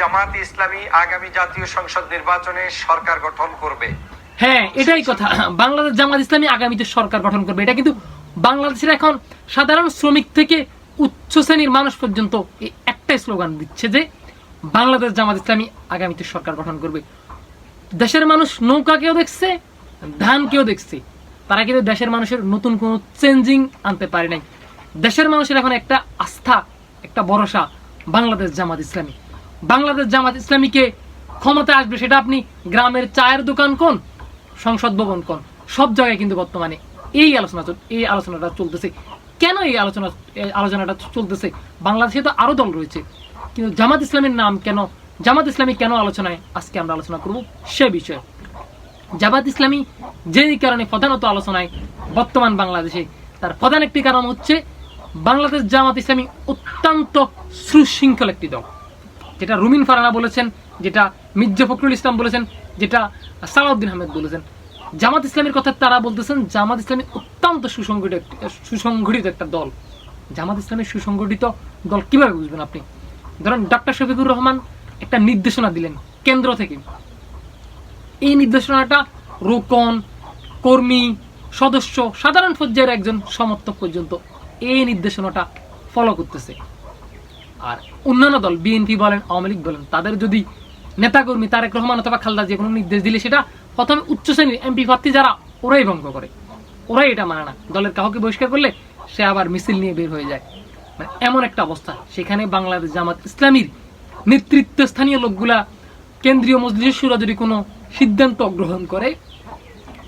জামাত ইসলামী আগামী জাতীয় সংসদ নির্বাচনে সরকার গঠন করবে। হ্যাঁ এটাই কথা। বাংলাদেশ জামাত ইসলামী আগামীতে সরকার গঠন করবে। এটা কিন্তু বাংলাদেশের এখন সাধারণ শ্রমিক থেকে উচ্চ শ্রেণির মানুষ পর্যন্ত এই একটাই স্লোগান দিচ্ছে যে বাংলাদেশ জামাত ইসলামী আগামীতে সরকার গঠন করবে। দেশের মানুষ দেখছে দেখছে। তারা কিন্তু দেশের মানুষের নতুন কোনো চেঞ্জিং আনতে পারে নাই। দেশের মানুষের এখন একটা আস্থা, একটা ভরসা বাংলাদেশ জামাত ইসলামী। বাংলাদেশ জামাত ইসলামীকে ক্ষমতায় আসবে সেটা আপনি গ্রামের চায়ের দোকান কোন, সংসদ ভবন কোন, সব জায়গায় কিন্তু বর্তমানে এই আলোচনা এই আলোচনাটা চলতেছে। কেন এই আলোচনা আলোচনাটা চলতেছে? বাংলাদেশে তো আরও দল রয়েছে। কিন্তু জামাত ইসলামের নাম কেন, জামাত ইসলামী কেন আলোচনায় আজকে আমরা আলোচনা করব সে বিষয়ে। জামাত ইসলামী যেই কারণে প্রধানত আলোচনায় বর্তমান বাংলাদেশে, তার প্রধান একটি কারণ হচ্ছে বাংলাদেশ জামাত ইসলামী অত্যন্ত সুশৃঙ্খল একটি দল। যেটা রুমিন ফারানা বলেছেন, যেটা মির্জা ফখরুল ইসলাম বলেছেন, যেটা সালাউদ্দিন আহমেদ বলেছেন। জামাত ইসলামের কথা তারা বলতেছেন, জামাত ইসলামী অত্যন্ত সুসংগঠিত সুসংগঠিত একটা দল। জামাত ইসলামের সুসংগঠিত দল কীভাবে বুঝবেন আপনি? ধরেন ডক্টর শফিকুর রহমান একটা নির্দেশনা দিলেন কেন্দ্র থেকে। এই নির্দেশনাটা রোকন, কর্মী, সদস্য, সাধারণ পর্যায়ের একজন সমর্থক পর্যন্ত এই নির্দেশনাটা ফলো করতেছে। আর অন্যান্য দল বিএনপি বলেন, আওয়ামী লীগ বলেন, তাদের যদি নেতাকর্মী তারেক রহমান অথবা খালদা যে কোনো নির্দেশ দিলে সেটা প্রথমে উচ্চ শ্রেণির এমপি প্রার্থী যারা, ওরাই ভঙ্গ করে। ওরাই এটা মানে না। দলের কাউকে বহিষ্কার করলে সে আবার মিছিল নিয়ে বের হয়ে যায়। মানে এমন একটা অবস্থা। সেখানে বাংলাদেশ জামাত ইসলামীর নেতৃত্ব স্থানীয় লোকগুলা কেন্দ্রীয় মজলিস সুরা যদি কোনো সিদ্ধান্ত গ্রহণ করে,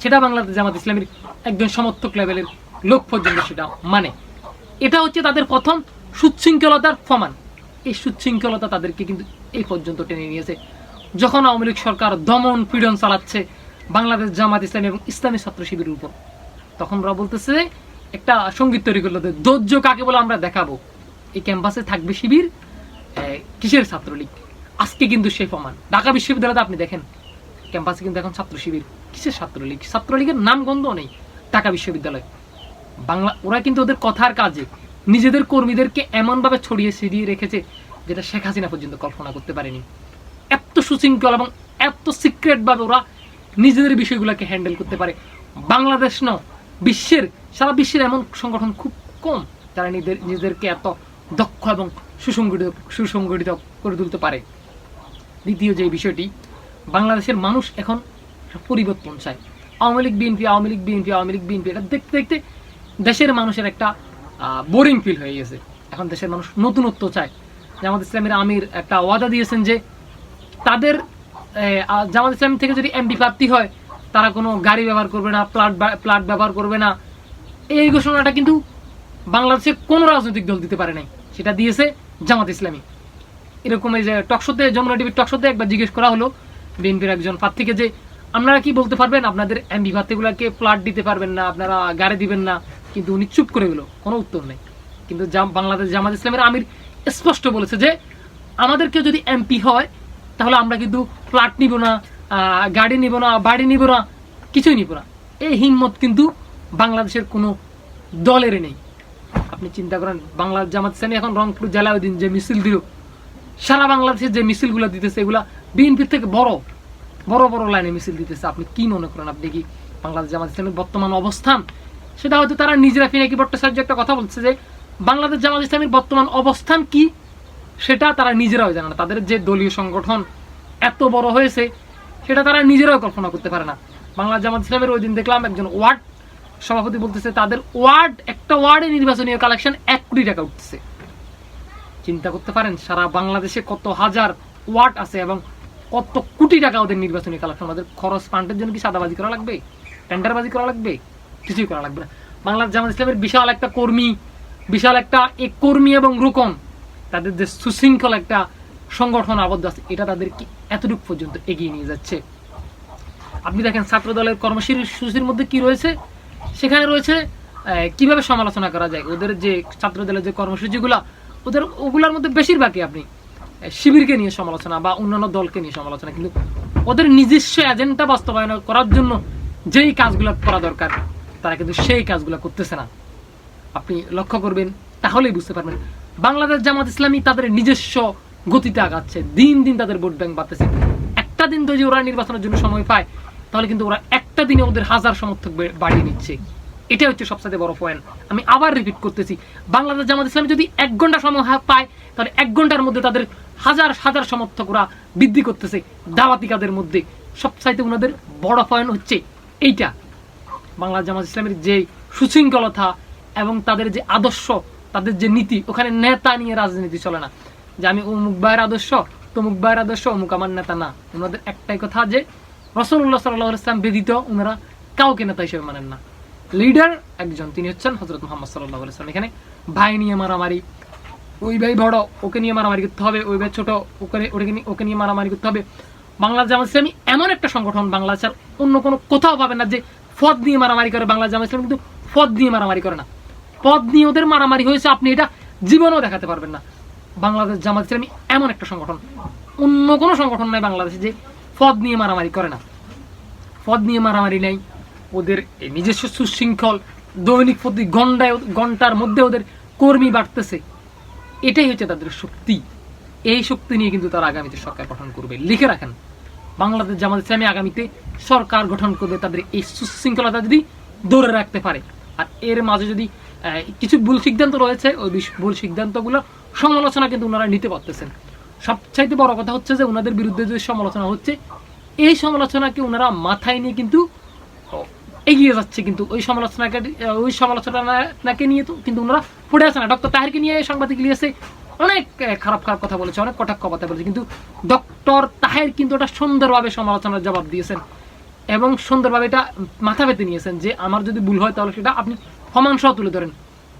সেটা বাংলাদেশ জামাত ইসলামীর একজন সমর্থক লেভেলের লোক পর্যন্ত সেটা মানে। এটা হচ্ছে তাদের প্রথম সুশৃঙ্খলতার প্রমাণ। এই সুশৃঙ্খলতা তাদেরকে কিন্তু এই পর্যন্ত টেনে নিয়েছে। যখন আওয়ামী লীগ সরকার দমন পীড়ন চালাচ্ছে বাংলাদেশ জামাত ইসলামী এবং ইসলামী ছাত্র শিবিরের উপর, তখন ওরা বলতেছে, একটা সংগীত তৈরি করল যে, ধৈর্য কাকে বলে আমরা দেখাবো? এই ক্যাম্পাসে থাকবে শিবির কিসের ছাত্রলীগ? আজকে কিন্তু সেই প্রমাণ। ঢাকা বিশ্ববিদ্যালয়তে আপনি দেখেন, ক্যাম্পাসে কিন্তু এখন ছাত্র শিবির। কিসের ছাত্রলীগ? ছাত্রলীগের নাম গন্ধও নেই ঢাকা বিশ্ববিদ্যালয়। বাংলা, ওরা কিন্তু ওদের কথার কাজে নিজেদের কর্মীদেরকে এমনভাবে ছড়িয়ে ছিড়িয়ে রেখেছে যেটা শেখ হাসিনা পর্যন্ত কল্পনা করতে পারেনি। এত সুশৃঙ্খল এবং এত সিক্রেট ভাবে ওরা নিজেদের বিষয়গুলোকে হ্যান্ডেল করতে পারে। বাংলাদেশ ন, বিশ্বের, সারা বিশ্বের এমন সংগঠন খুব কম যারা নিজেদের, নিজেদেরকে এত দক্ষ এবং সুসংগঠিত সুসংগঠিত করে তুলতে পারে। দ্বিতীয় যে বিষয়টি, বাংলাদেশের মানুষ এখন পরিবর্তন চায় Awami League, BNP, Awami League, BNP, Awami League, BNP, এটা দেখতে দেখতে দেশের মানুষের একটা বোরিং ফিল হয়ে গেছে। এখন দেশের মানুষ নতুনত্ব চায়। জামাত ইসলামের আমির একটা ওয়াদা দিয়েছেন যে, তাদের জামাত ইসলাম থেকে যদি এমপি প্রাপ্তি হয়, তারা কোনো গাড়ি ব্যবহার করবে না প্লাট প্লাট ব্যবহার করবে না। এই ঘোষণাটা কিন্তু বাংলাদেশের কোনো রাজনৈতিক দল দিতে পারে নাই। সেটা দিয়েছে জামাত ইসলামী। এরকম এই যে টকশোতে যমুনা টিভির টকশোতে একবার জিজ্ঞেস করা হলো বিএনপির একজন প্রার্থীকে যে, আপনারা কি বলতে পারবেন? আপনাদের এমপি প্রার্থীগুলোকে প্লাট দিতে পারবেন না, আপনারা গাড়ি দিবেন না। কিন্তু উনি চুপ করে গেল, কোনো উত্তর নেই। কিন্তু জাম- বাংলাদেশ জামাত ইসলামের আমির স্পষ্ট বলেছে যে আমাদেরকে যদি এমপি হয়, তাহলে আমরা কিন্তু প্লাট নিব না গাড়ি নিব না, বাড়ি নিব না, কিছুই নিব না। এই হিম্মত কিন্তু বাংলাদেশের কোনো দলের নেই। আপনি চিন্তা করেন বাংলা জামাত ইসলামী এখন রংপুর জেলায় দিন যে মিছিল দিল, সারা বাংলাদেশের যে মিছিলগুলো দিতেছে, এগুলা বিএনপির থেকে বড় বড় বড় লাইনে মিছিল দিতেছে। আপনি কি মনে করেন, আপনি কি বাংলাদেশ জামাত ইসলামের বর্তমান অবস্থান সেটা হয়তো তারা নিজেরা ফিনাকি ভট্টাচার্য একটা কথা বলছে যে বাংলাদেশ জামাত ইসলামের বর্তমান অবস্থান কি, সেটা তারা নিজেরাও জানে না। তাদের যে দলীয় সংগঠন এত বড় হয়েছে, সেটা তারা নিজেরাও কল্পনা করতে পারে না। বাংলা জামাত ইসলামের ওই দিন দেখলাম একজন ওয়ার্ড সভাপতি বলতেছে, তাদের ওয়ার্ড, একটা ওয়ার্ডে নির্বাচনীয় কালেকশন এক কোটি টাকা উঠতেছে। চিন্তা করতে পারেন, সারা বাংলাদেশে কত হাজার ওয়ার্ড আছে এবং কত কোটি টাকা ওদের নির্বাচনী কালেকশন। ওদের খরচ ফান্ডের জন্য কি সাদাবাজি করা লাগবে? টেন্ডারবাজি করা লাগবে? কিছুই করা লাগবে না। বাংলাদেশ জামাত ইসলামের বিশাল একটা কর্মী, বিশাল একটা এক কর্মী এবং রুকন তাদের যে সুশৃঙ্খল একটা সংগঠন আবদ্ধ আছে, এটা তাদেরকে এতটুকু পর্যন্ত এগিয়ে নিয়ে যাচ্ছে। আপনি দেখেন ছাত্র দলের কর্মসূচির মধ্যে কি রয়েছে? সেখানে রয়েছে কীভাবে সমালোচনা করা যায়? ওদের যে ছাত্র দলের যে কর্মসূচিগুলা ওদের ওগুলোর মধ্যে বেশিরভাগই আপনি শিবিরকে নিয়ে সমালোচনা বা অন্যান্য দলকে নিয়ে সমালোচনা, কিন্তু ওদের নিজস্ব এজেন্ডা বাস্তবায়ন করার জন্য যেই কাজগুলো করা দরকার তারা কিন্তু সেই কাজগুলো করতেছে না। আপনি লক্ষ্য করবেন, তাহলেই বুঝতে পারবেন। বাংলাদেশ জামাত ইসলামী তাদের নিজস্ব গতিতে আগাচ্ছে, দিন দিন তাদের ভোট ব্যাংক বাড়তেছে। একটা দিন তো যে ওরা নির্বাচনের জন্য সময় পায়, তাহলে কিন্তু ওরা একটা দিনে ওদের হাজার সমর্থক বাড়িয়ে নিচ্ছে। এটা হচ্ছে সবচেয়ে বড় পয়েন্ট আমি আবার রিপিট করতেছি, বাংলাদেশ জামাত ইসলাম যদি এক ঘণ্টা সময় পায়, তাহলে এক ঘণ্টার মধ্যে তাদের হাজার হাজার সমর্থক ওরা বৃদ্ধি করতেছে দাওয়াতিকাদের মধ্যে। সবচাইতে ওনাদের বড় পয়েন্ট হচ্ছে এইটা। বাংলা জামাত ইসলামের যে সুশৃঙ্খলতা এবং তাদের যে আদর্শ, তাদের যে নীতি, ওখানে নেতা নিয়ে রাজনীতি চলে না। যে আমি অমুক ভাইয়ের আদর্শ, তমুক ভাইয়ের আদর্শ, অমুক আমার নেতা না। ওনাদের একটাই কথা যে রসল্লাহ সাল্লাহ ইসলাম ব্যতীত ওনারা কাউকে নেতা হিসেবে মানেন না। লিডার একজন, তিনি হচ্ছেন হজরত মোহাম্মদ সাল্লাহ ইসলাম এখানে ভাই নিয়ে মারামারি, ওই ভাই বড়, ওকে নিয়ে মারামারি করতে হবে, ওই ভাই ছোট, ওকে ওকে নিয়ে ওকে নিয়ে মারামারি করতে হবে। বাংলাদেশ জামাত ইসলামী এমন একটা সংগঠন বাংলাদেশের অন্য কোনো কোথাও পাবেন না যে পদ নিয়ে মারামারি করে বাংলাদেশ জামাত ইসলাম কিন্তু পদ নিয়ে মারামারি করে না। পদ নিয়ে ওদের মারামারি হয়েছে, আপনি এটা জীবনেও দেখাতে পারবেন না। বাংলাদেশ জামাত ইসলামী এমন একটা সংগঠন। অন্য কোনো সংগঠন নাই বাংলাদেশে যে পদ নিয়ে মারামারি করে না। পদ নিয়ে মারামারি নেই, ওদের নিজস্ব সুশৃঙ্খল দৈনিক প্রতি ঘন্টায় ঘণ্টার মধ্যে ওদের কর্মী বাড়তেছে। এটাই হচ্ছে তাদের শক্তি। এই শক্তি নিয়ে কিন্তু তারা আগামীতে সরকার গঠন করবে। লিখে রাখেন। বাংলাদেশ জামাত ইসলামী আগামীতে সরকার গঠন করবে, তাদের এই সুশৃঙ্খলতা যদি ধরে রাখতে পারে। আর এর মাঝে যদি কিছু ভুল সিদ্ধান্ত রয়েছে, ওই ভুল সিদ্ধান্তগুলো সমালোচনা কিন্তু ওনারা নিতে পারতেছেন। সবচাইতে বড় কথা হচ্ছে যে, ওনাদের বিরুদ্ধে যে সমালোচনা হচ্ছে, এই সমালোচনাকে ওনারা মাথায় নিয়ে কিন্তু এগিয়ে যাচ্ছে কিন্তু। ওই সমালোচনাকে ওই সমালোচনাকে নিয়ে তো কিন্তু ওনারা পড়ে আছে না ডক্টর তাহেরকে নিয়ে সাংবাদিক লিয়েছে, অনেক খারাপ খারাপ কথা বলেছে, অনেক কটাক্ষ কথা বলেছে। কিন্তু ডক্টর তাহের কিন্তু ওটা সুন্দরভাবে সমালোচনার জবাব দিয়েছেন এবং সুন্দরভাবে এটা মাথা পেতে নিয়েছেন যে আমার যদি ভুল হয় তাহলে সেটা আপনি সহ তুলে ধরেন।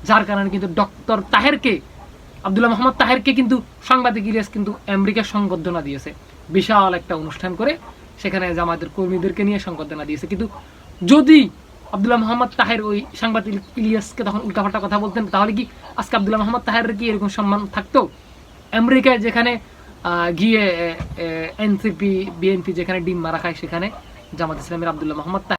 যার কারণে কিন্তু ডক্টর তাহেরকে, আব্দুল্লাহ মোহাম্মদ তাহেরকে কিন্তু সাংবাদিক ইলিয়াস কিন্তু আমেরিকার সংবর্ধনা দিয়েছে। বিশাল একটা অনুষ্ঠান করে সেখানে জামায়াতের কর্মীদেরকে নিয়ে সংবর্ধনা দিয়েছে। কিন্তু যদি আব্দুল্লাহ মোহাম্মদ তাহের ওই সাংবাদিক ইলিয়াসকে তখন উল্টাপাল্টা কথা বলতেন, তাহলে কি আজকে আব্দুল্লাহ মোহাম্মদ তাহের কি এরকম সম্মান থাকতো? আমেরিকায় যেখানে গিয়ে এনসিপি বিএনপি যেখানে ডিম মারা খায় সেখানে জামাত ইসলামের আবদুল্লাহ মোহাম্মদ